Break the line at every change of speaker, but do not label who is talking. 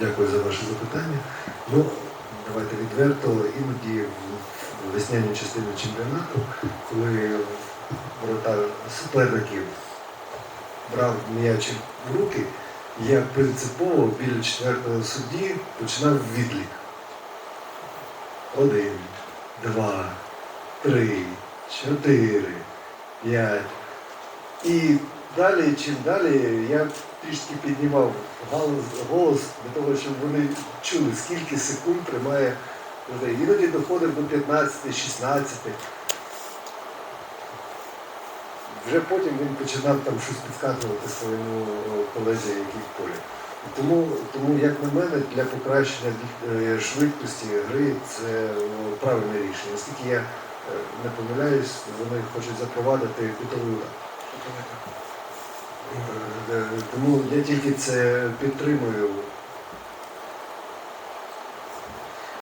Дякую за ваше запитання. Ну, давайте відверто, іноді в весняній частині чемпіонату, коли ворота суперників брав м'яч в руки, я принципово біля четвертого судді починав відлік. Один, два, три, чотири, п'ять. І далі, чим далі, я трішки піднімав голос, для того, щоб вони чули, скільки секунд тримає людей. Іноді доходив до 15, 16. Вже потім він починав там щось підказувати своєму колезі, який в полі. Тому, тому, як на мене, для покращення е, швидкості гри це ну, правильне рішення. Оскільки я е, не помиляюсь, вони хочуть запровадити кутовий удар. Е, Тому я тільки це підтримую.